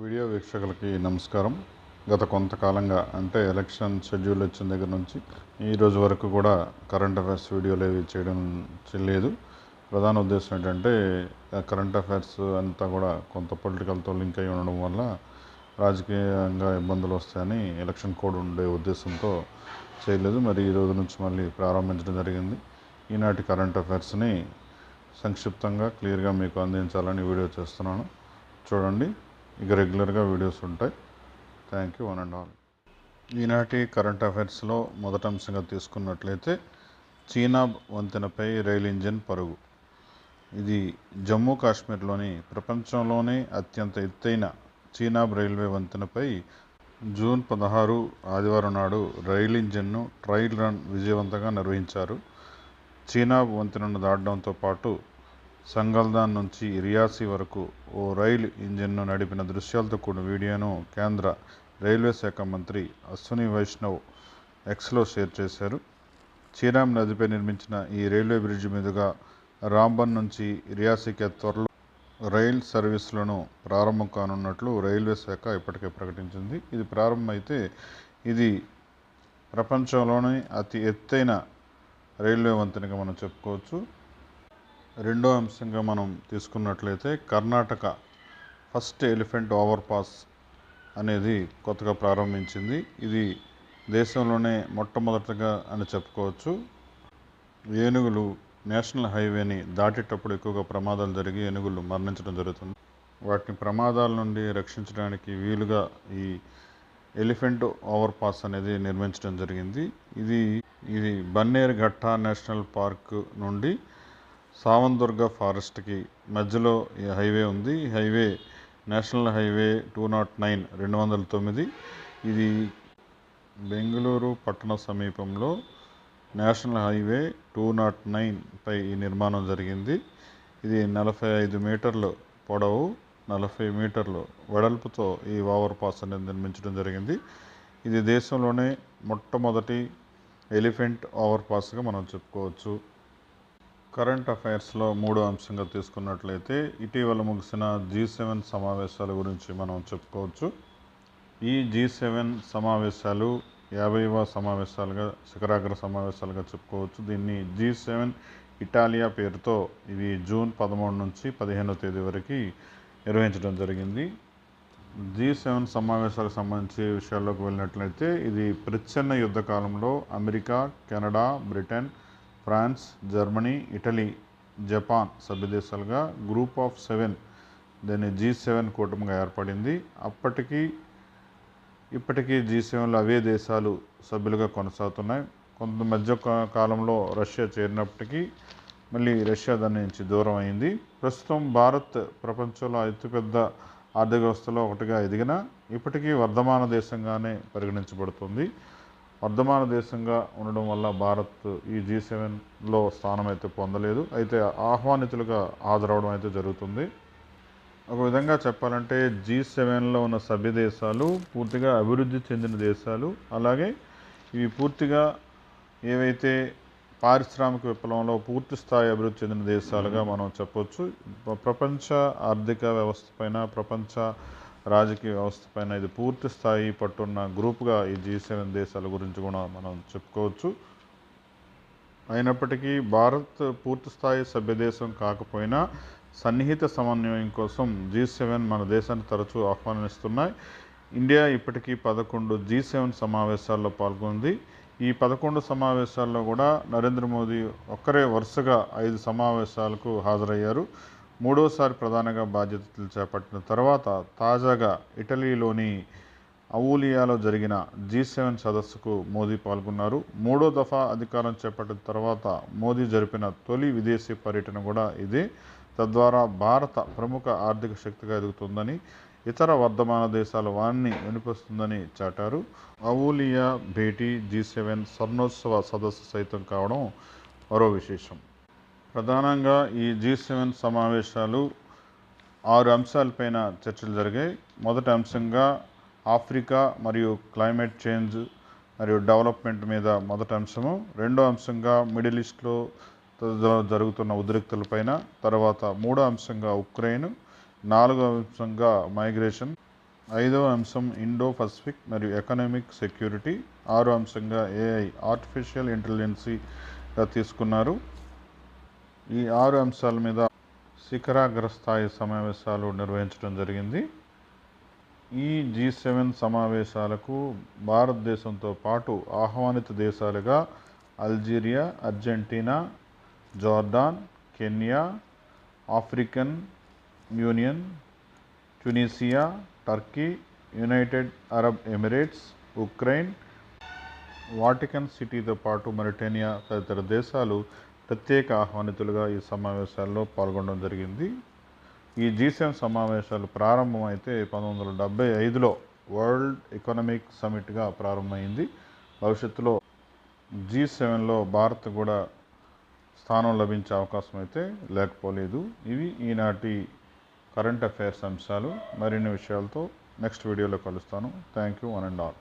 Video వీక్షకులకి నమస్కారం. గత కొంతకాలంగా అంటే ఎలక్షన్ షెడ్యూల్ వచ్చిన దగ్గర నుంచి ఈ రోజు వరకు కూడా కరెంట్ అఫైర్స్ వీడియోలు ఏవి చేయడం లేదు ప్రధాన ఉద్దేశం ఏంటంటే కరెంట్ అఫైర్స్ అంతా కూడా కొంత పొలిటికల్తో లింక్ అయి ఉండడం వల్ల రాజకీయంగా ఇబ్బందులు వస్తాయని ఎలక్షన్ కోడ్ ఉండే ఉద్దేశంతో చేయలేదు. మరి ఈ రోజు నుంచి మళ్ళీ ప్రారంభించడం జరిగింది. ఈనాటి కరెంట్ అఫైర్స్ని సంక్షిప్తంగా క్లియర్గా మీకు అందించాలని వీడియో చేస్తున్నాను. చూడండి. ఇక రెగ్యులర్గా వీడియోస్ ఉంటాయి. Thank you one and all ఈనాటి కరెంట్ అఫైర్స్లో మొదటి అంశంగా తీసుకున్నట్లయితే చీనాబ్ వంతెనపై రైల్ ఇంజిన్ పరుగు. ఇది జమ్మూ కాశ్మీర్లోని ప్రపంచంలోనే అత్యంత ఎత్తైన చీనాబ్ రైల్వే వంతెనపై జూన్ పదహారు ఆదివారం నాడు రైల్ ఇంజిన్ను ట్రయల్ రన్ విజయవంతంగా నిర్వహించారు. చీనాబ్ వంతెనను దాటడంతో పాటు సంగల్దాన్ నుంచి రియాసీ వరకు ఓ రైలు ఇంజిన్ను నడిపిన దృశ్యాలతో కూడిన వీడియోను కేంద్ర రైల్వే శాఖ మంత్రి అశ్విని వైష్ణవ్ ఎక్స్లో షేర్ చేశారు. చీరామ్ నదిపై నిర్మించిన ఈ రైల్వే బ్రిడ్జ్ మీదుగా రాంబన్ నుంచి రియాసీకి త్వరలో రైల్ సర్వీసులను ప్రారంభం కానున్నట్లు రైల్వే శాఖ ఇప్పటికే ప్రకటించింది. ఇది ప్రారంభమైతే ఇది ప్రపంచంలోనే అతి ఎత్తైన రైల్వే వంతెనగా మనం చెప్పుకోవచ్చు. రెండో అంశంగా మనం తీసుకున్నట్లయితే Karnataka first elephant overpass అనేది కొత్తగా ప్రారంభించింది. ఇది దేశంలోనే మొట్టమొదటిగా అని చెప్పుకోవచ్చు. ఏనుగులు నేషనల్ హైవేని దాటేటప్పుడు ఎక్కువగా ప్రమాదాలు జరిగి ఏనుగులు మరణించడం జరుగుతుంది. వాటిని ప్రమాదాల నుండి రక్షించడానికి వీలుగా ఈ ఎలిఫెంట్ ఓవర్ పాస్ అనేది నిర్మించడం జరిగింది. ఇది ఇది బన్నేరు ఘట్ట నేషనల్ పార్క్ నుండి సావందుర్గ ఫారెస్ట్కి మధ్యలో ఈ హైవే ఉంది. ఈ highway national highway two naught nine రెండు వందల తొమ్మిది. ఇది బెంగళూరు పట్టణ సమీపంలో national highway two naught nine పై ఈ నిర్మాణం జరిగింది. ఇది నలభై ఐదు మీటర్లు పొడవు నలభై మీటర్లు వెడల్పుతో ఈ ఓవర్ పాస్ అనేది నిర్మించడం జరిగింది. ఇది దేశంలోనే మొట్టమొదటి ఎలిఫెంట్ ఓవర్ పాస్గా మనం చెప్పుకోవచ్చు. కరెంట్ అఫైర్స్లో మూడో అంశంగా తీసుకున్నట్లయితే ఇటీవల ముగిసిన జీ సెవెన్ సమావేశాల గురించి మనం చెప్పుకోవచ్చు. ఈ జీ సెవెన్ సమావేశాలు యాభైవ సమావేశాలుగా శిఖరాగ్ర సమావేశాలుగా చెప్పుకోవచ్చు. దీన్ని జీ సెవెన్ ఇటాలియా పేరుతో ఇవి జూన్ పదమూడు నుంచి పదిహేనో తేదీ వరకు నిర్వహించడం జరిగింది. జీ సెవెన్ సమావేశాలకు సంబంధించి విషయాల్లోకి వెళ్ళినట్లయితే ఇది ప్రచ్ఛన్న యుద్ధ కాలంలో America Canada Britain France Germany Italy Japan సభ్యదేశాలుగా group of seven దీన్ని జీ సెవెన్ కూటమిగా ఏర్పడింది. అప్పటికి ఇప్పటికీ జీ సెవెన్లో అవే దేశాలు సభ్యులుగా కొనసాగుతున్నాయి. కొంత మధ్య కాలంలో రష్యా చేరినప్పటికీ మళ్ళీ రష్యా దాని నుంచి దూరం అయింది. ప్రస్తుతం భారత్ ప్రపంచంలో అతిపెద్ద ఆర్థిక వ్యవస్థలో ఒకటిగా ఎదిగిన ఇప్పటికీ వర్ధమాన దేశంగానే పరిగణించబడుతుంది. వర్ధమాన దేశంగా ఉండడం వల్ల భారత్ ఈ జీ సెవెన్లో స్థానం అయితే పొందలేదు. అయితే ఆహ్వానితులుగా హాజరవడం అయితే జరుగుతుంది. ఒక విధంగా చెప్పాలంటే జీ సెవెన్లో ఉన్న సభ్య దేశాలు పూర్తిగా అభివృద్ధి చెందిన దేశాలు. అలాగే ఇవి పూర్తిగా ఏవైతే పారిశ్రామిక విప్లవంలో పూర్తి స్థాయి అభివృద్ధి చెందిన దేశాలుగా మనం చెప్పొచ్చు. ప్రపంచ ఆర్థిక వ్యవస్థ పైన ప్రపంచ రాజకీయ వ్యవస్థ పైన ఇది పూర్తి స్థాయి పట్టున్న గ్రూప్గా ఈ జీ సెవెన్ దేశాల గురించి కూడా మనం చెప్పుకోవచ్చు. అయినప్పటికీ భారత్ పూర్తి స్థాయి సభ్యదేశం కాకపోయినా సన్నిహిత సమన్వయం కోసం జీ సెవెన్ మన దేశాన్ని తరచూ ఆహ్వానిస్తున్నాయి. ఇండియా ఇప్పటికీ పదకొండు జీ సెవెన్ సమావేశాల్లో పాల్గొంది. ఈ పదకొండు సమావేశాల్లో కూడా నరేంద్ర మోదీ ఒక్కరే వరుసగా ఐదు సమావేశాలకు హాజరయ్యారు. మూడోసారి ప్రధానంగా బాధ్యతలు చేపట్టిన తర్వాత తాజాగా ఇటలీలోని అవులియాలో జరిగిన జీ సెవెన్ సదస్సుకు మోదీ పాల్గొన్నారు. మూడో దఫా అధికారం చేపట్టిన తర్వాత మోదీ జరిపిన తొలి విదేశీ పర్యటన కూడా ఇదే. తద్వారా భారత ప్రముఖ ఆర్థిక శక్తిగా ఎదుగుతుందని ఇతర వర్ధమాన దేశాల వాణ్ణి వినిపిస్తుందని చాటారు. అవులియా భేటీ జీ సెవెన్ స్వర్ణోత్సవ సదస్సు సైతం కావడం మరో విశేషం. ప్రధానంగా ఈ జీ సెవెన్ సమావేశాలు ఆరు అంశాలపైన చర్చలు జరిగాయి. మొదటి అంశంగా ఆఫ్రికా మరియు క్లైమేట్ చేంజ్ మరియు డెవలప్మెంట్ మీద మొదటి అంశము. రెండో అంశంగా మిడిల్ ఈస్ట్లో జరుగుతున్న ఉద్రిక్తులపైన తర్వాత మూడో అంశంగా ఉక్రెయిన్ నాలుగో అంశంగా మైగ్రేషన్ ఐదవ అంశం ఇండో పసిఫిక్ మరియు ఎకనామిక్ సెక్యూరిటీ ఆరో అంశంగా ఏఐ ఆర్టిఫిషియల్ ఇంటెలిజెన్సీగా తీసుకున్నారు. ఈ ఆరు అంశాల మీద శిఖరాగ్ర స్థాయి సమావేశాలు నిర్వహించడం జరిగింది. ఈ జీ సెవెన్ సమావేశాలకు భారతదేశంతో పాటు ఆహ్వానిత దేశాలుగా Algeria Argentina Jordan Kenya African Union Tunisia Turkey United Arab Emirates Ukraine Vatican సిటీతో పాటు మరిటేనియా తదితర దేశాలు ప్రత్యేక ఆహ్వానితులుగా ఈ సమావేశాల్లో పాల్గొనడం జరిగింది. ఈ జీ సెవెన్ సమావేశాలు ప్రారంభమైతే పంతొమ్మిది వందల డెబ్బై ఐదులో వరల్డ్ ఎకనామిక్ సమిట్గా ప్రారంభమైంది. భవిష్యత్తులో జీ సెవెన్లో భారత్ కూడా స్థానం లభించే అవకాశం అయితే లేకపోలేదు. ఇవి ఈనాటి కరెంట్ అఫైర్స్ అంశాలు. మరిన్ని విషయాలతో నెక్స్ట్ వీడియోలో కలుస్తాను. Thank you one and all